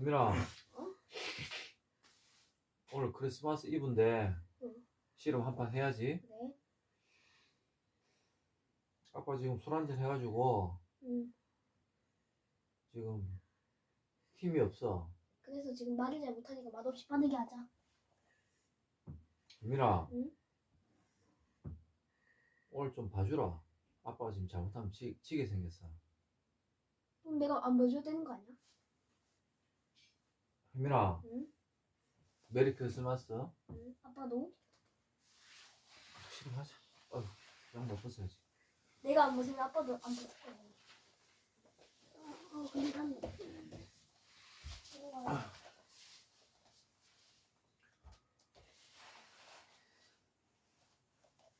은민아. 어? 오늘 크리스마스 이브인데 응. 씨름 한 판 해야지. 네. 아빠 지금 술 한잔 해가지고 음. 지금 힘이 없어. 그래서 지금 말을 잘 못하니까 맛없이 빠르게 하자. 은민아. 응? 오늘 좀 봐주라. 아빠가 지금 잘못하면 지, 지게 생겼어. 그럼 내가 안 보여줘야 되는 거 아니야? 은민아. 응? 메리 크리스마스. 응. 아빠도? 씨름 하자. 어휴, 양말 벗어야지. 내가 안 벗으면 아빠도 안 벗을 거야. 어, 근데 난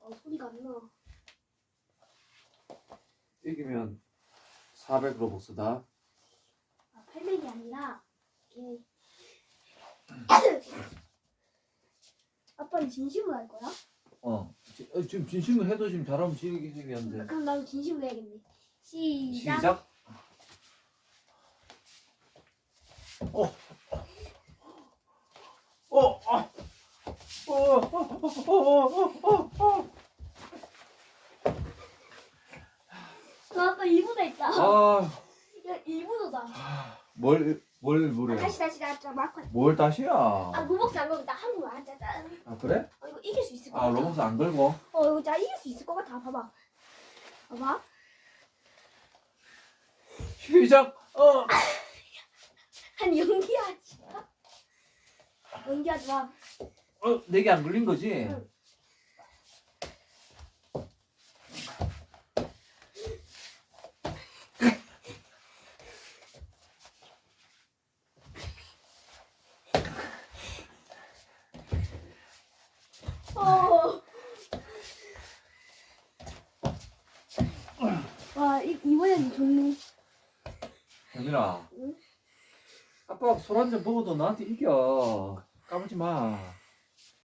어, 소리가 안 나. 이기면 400 로벅스다. 아, 800이 아니라 이게 아빠는 진심으로 할 거야? 어. 지, 어, 지금 진심을 해도 지금 잘하면 지게 생겼는데. 그럼 나도 진심으로 해야겠네. 시작. 시작. 어. 어. 아. 어. 어. 어. 어. 어. 어. 저 아빠 1분도 했다. 아. 야 1분도다. 뭘, 뭘 물어? 다시 다시 나자 마크. 뭘 다시야? 아 로벅스 안 걸고 나 한국말 하자. 자. 아, 그래? 어 이거 이길 수 있을 것 아, 같아. 로봇스 안 걸고? 어 이거 자 이길 수 있을 것 같아. 봐봐. 봐봐. 시작. 어. 한 연기하지. 마. 연기하지 마. 어, 내게 안 걸린 거지? 응. 어. 와 현민아. 응? 아빠가 술한잔 먹어도 나한테 이겨. 까불지 마.